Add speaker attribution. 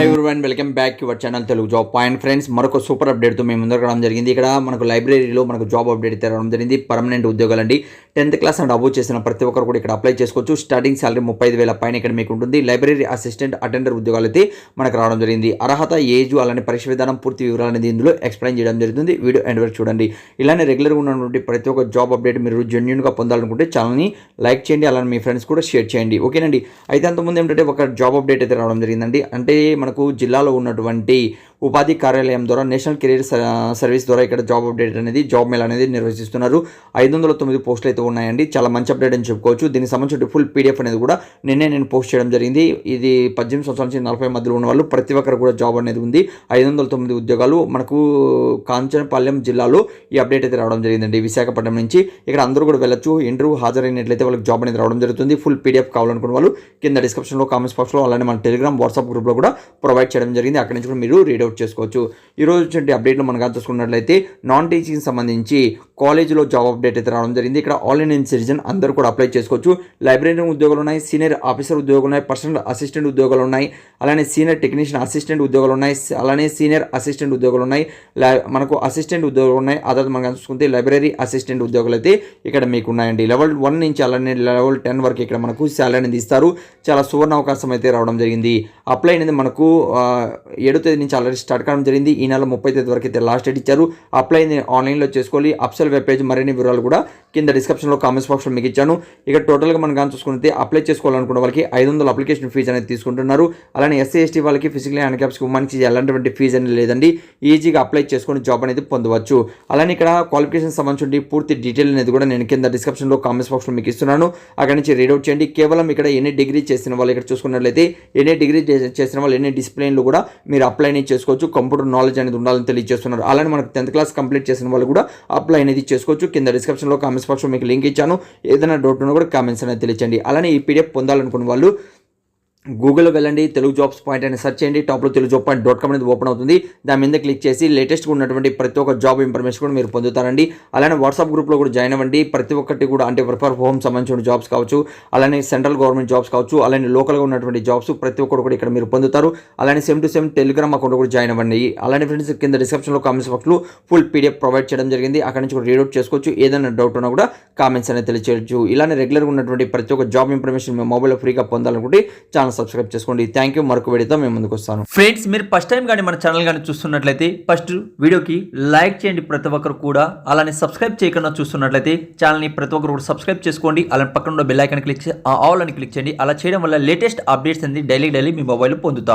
Speaker 1: Bye. And welcome back your channel Telugu job point friends. మరొక super అప్డేట్తో మేము ముందరకు రావడం జరిగింది. ఇక్కడ మనకు లైబ్రరీలో మనకు జాబ్ అప్డేట్ అయితే జరిగింది. పర్మనెంట్ ఉద్యోగాలు అండి టెన్త్ క్లాస్ అండ్ అబోవ్ చేసిన ప్రతి ఒక్కరు కూడా ఇక్కడ అప్లై చేసుకోవచ్చు. స్టార్టింగ్ సాలరీ ముప్పై ఐదు వేల పైన ఇక్కడ మీకు ఉంటుంది. లైబ్రరీ అసిస్టెంట్ అటెండర్ ఉద్యోగాలు అయితే మనకు రావడం జరిగింది. అర్హత ఏజ్ అలానే పరీక్ష విధానం పూర్తి వివరాలు అనేది ఇందులో ఎక్స్ప్లెయిన్ చేయడం జరుగుతుంది. వీడియో ఎండ్ వరకు చూడండి. ఇలానే రెగ్యులర్గా ఉన్నటువంటి ప్రతి ఒక్క జాబ్ అప్డేట్ మీరు జెన్యున్గా పొందాలనుకుంటే ఛానల్ని లైక్ చేయండి. అలానే మీ ఫ్రెండ్స్ కూడా షేర్ చేయండి. ఓకేనండి అయితే అంతకుముందు ఏంటంటే ఒక జాబ్ అప్డేట్ అయితే రావడం జరిగిందండి. అంటే మనకు జిల్లాలో ఉన్నటువంటి ఉపాధి కార్యాలయం ద్వారా నేషనల్ కెరీర్ సర్వీస్ ద్వారా ఇక్కడ జాబ్ అప్డేట్ అనేది జాబ్ మేల్ అనేది నిర్వహిస్తున్నారు. ఐదు వందల తొమ్మిది పోస్టులు అయితే ఉన్నాయండి. చాలా మంచి అప్డేట్ అని చెప్పుకోవచ్చు. దీనికి సంబంధించి ఫుల్ పీడిఎఫ్ అనేది కూడా నిన్నే నేను పోస్ట్ చేయడం జరిగింది. ఇది పద్దెనిమిది సంవత్సరాల నుంచి నలభై మధ్యలో ఉన్న వాళ్ళు ప్రతి ఒక్కరు కూడా జాబ్ అనేది ఉంది. ఐదు వందల తొమ్మిది ఉద్యోగాలు మనకు కాంచనపాలెం జిల్లాలో ఈ అప్డేట్ అయితే రావడం జరిగిందండి. విశాఖపట్నం నుంచి ఇక్కడ అందరూ కూడా వెళ్ళొచ్చు. ఇంటర్వ్యూ హాజరైనట్లయితే వాళ్ళకి జాబ్ అనేది రావడం జరుగుతుంది. ఫుల్ పీడిఎఫ్ కావాలనుకున్న వాళ్ళు కింద డిస్క్రిప్షన్లో కామెంట్స్ బాక్స్లో అలానే మన టెలిగ్రామ్ వాట్సాప్ గ్రూప్లో కూడా ప్రొవైడ్ చేయడం జరిగింది. అక్కడి నుంచి కూడా మీరు రీడౌట్ చేసుకోవచ్చు. ఈ రోజు వచ్చే అప్డేట్లో మనం కానీ చూసుకున్నట్లయితే నాన్ టీచింగ్ సంబంధించి కాలేజీలో జాబ్ అప్డేట్ అయితే రావడం జరిగింది. ఇక్కడ ఆల్ ఇండియన్ సిటిజన్ అందరూ కూడా అప్లై చేసుకోవచ్చు. లైబ్రరీ ఉద్యోగాలు ఉన్నాయి సీనియర్ ఆఫీసర్ ఉద్యోగాలు ఉన్నాయి పర్సనల్ అసిస్టెంట్ ఉద్యోగాలు ఉన్నాయి అలానే సీనియర్ టెక్నీషియన్ అసిస్టెంట్ ఉద్యోగాలు ఉన్నాయి అలానే సీనియర్ అసిస్టెంట్ ఉద్యోగాలు ఉన్నాయి మనకు అసిస్టెంట్ ఉద్యోగాలు ఉన్నాయి. అదే మనం చూసుకుంటే లైబ్రరీ అసిస్టెంట్ ఉద్యోగాలు అయితే ఇక్కడ మీకు ఉన్నాయండి. లెవెల్ వన్ నుంచి అలానే లెవెల్ టెన్ వరకు ఇక్కడ మనకు శాలరీ అనేది ఇస్తారు. చాలా సువర్ణ అవకాశం అయితే రావడం జరిగింది. అప్లై అనేది మనకు ఏడు ఏడో తేదీ నుంచి ఆల్రెడీ స్టార్ట్ కావడం జరిగింది. ఈ నెల ముప్పై తేదీ వరకు అయితే లాస్ట్ డేట్ ఇచ్చారు. అప్లై ఆన్లైన్లో చేసుకోవాలి. అప్సల్ వెబ్ పేజ్ మరిన్ని వివరాలు కూడా కింద డిస్క్రిప్షన్లో కామెంట్స్ బాక్స్లో మీకు ఇచ్చాను. ఇక టోటల్గా మనం కానీ చూసుకుంటే అప్లై చేసుకోవాలనుకున్న వాళ్ళకి ఐదు వందల అప్లికేషన్ ఫీజు అనేది తీసుకుంటున్నారు. అలానే ఎస్సీ ఎస్టీ వాళ్ళకి ఫిజికల్ హ్యాండిక్యాప్స్కి ఉమెన్కి ఎలాంటి ఫీజు అనేది లేదండి. ఈజీగా అప్లై చేసుకొని జాబ్ అనేది పొందవచ్చు. అలానే ఇక్కడ క్వాలిఫికేషన్ సంబంధించి పూర్తి డీటెయిల్ అనేది కూడా నేను కింద డిస్క్రిప్షన్లో కామెంట్స్ బాక్స్లో మీకు ఇస్తున్నాను. అక్కడ నుంచి రీడౌట్ చేయండి. కేవలం ఇక్కడ ఎన్ని డిగ్రీ చేసిన వాళ్ళు ఇక్కడ చూసుకున్నట్లయితే ఎన్ని డిగ్రీ చేసిన వాళ్ళు ఎన్ని డిసిప్లిన్లు కూడా మీరు అప్లై అనేది చేసుకోవచ్చు. కంప్యూటర్ నాలెడ్జ్ అనేది ఉండాలని తెలియజేస్తున్నారు. అలానే మనకు టెన్త్ క్లాస్ కంప్లీట్ చేసిన వాళ్ళు కూడా అప్లై అనేది చేసుకోవచ్చు. కింద డిస్క్రిప్షన్లో కామెంట్స్ బాక్స్లో మీకు లింక్ ఇచ్చాను. ఏదైనా డౌట్ ఉన్నా కూడా కామెంట్స్ అనేది తెలియచండి అలానే ఈ పీడిఎఫ్ పొందాలనుకున్న వాళ్ళు గూగుల్లో వెళ్ళండి తెలుగు జాబ్స్ పాయింట్ అని సెర్చ్ చేయండి. టాప్లో Telugu job point dot com అనేది ఓపెన్ అవుతుంది. దాని మీద క్లిక్ చేసి లేటెస్ట్గా ఉన్నటువంటి ప్రతి ఒక్క జాబ్ ఇన్ఫర్మేషన్ కూడా మీరు పొందుతారండి. అలానే వాట్సాప్ గ్రూప్లో కూడా జాయిన్ అవ్వండి. ప్రతి ఒక్కటి కూడా అంటే వర్క్ ఫర్ హోమ్ సంబంధించిన జాబ్స్ కావచ్చు అలానే సెంట్రల్ గవర్నమెంట్ జాబ్స్ కావచ్చు అలానే లోకల్గా ఉన్నటువంటి జాబ్స్ ప్రతి ఒక్కరు కూడా ఇక్కడ మీరు పొందుతారు. అలానే same to same telegram account కూడా జాయిన్ అవ్వండి. అలానే ఫ్రెండ్స్ కింద డిస్క్రిప్షన్లో కామెంట్స్ బాక్స్లో ఫుల్ పీడిఎఫ్ ప్రొవైడ్ చేయడం జరిగింది. అక్కడ నుంచి కూడా రీడౌట్ చేసుకోవచ్చు. ఏదైనా డౌట్ ఉన్నా కూడా కామెంట్స్ అనేది తెలియచేయచ్చు. ఇలానే రెగ్యులర్గా ఉన్నటువంటి ప్రతి ఒక్క జాబ్ ఇన్ఫర్మేషన్ మీ మొబైల్లో ఫ్రీగా పొందాలనుకుంటే ఛానల్ సబ్స్క్రైబ్ చేసుకోండి. థ్యాంక్ యూ మరొక వీడియోతో మేము ముందుకు వస్తాను.
Speaker 2: ఫ్రెండ్స్ మీరు ఫస్ట్ టైం కానీ మన ఛానల్ కానీ చూస్తున్నట్లయితే ఫస్ట్ వీడియోకి లైక్ చేయండి ప్రతి ఒక్కరు కూడా. అలానే సబ్స్క్రైబ్ చేయకుండా చూస్తున్నట్లయితే ఛానల్ని ప్రతి ఒక్కరు కూడా సబ్స్క్రైబ్ చేసుకోండి. అలానే పక్కన ఉన్న బెల్ ఐకాన్ క్లిక్ ఆ ఆల్ అని క్లిక్ చేయండి. అలా చేయడం వల్ల లేటెస్ట్ అప్డేట్స్ అనేది డైలీ డైలీ మీ మొబైల్ పొందుతారు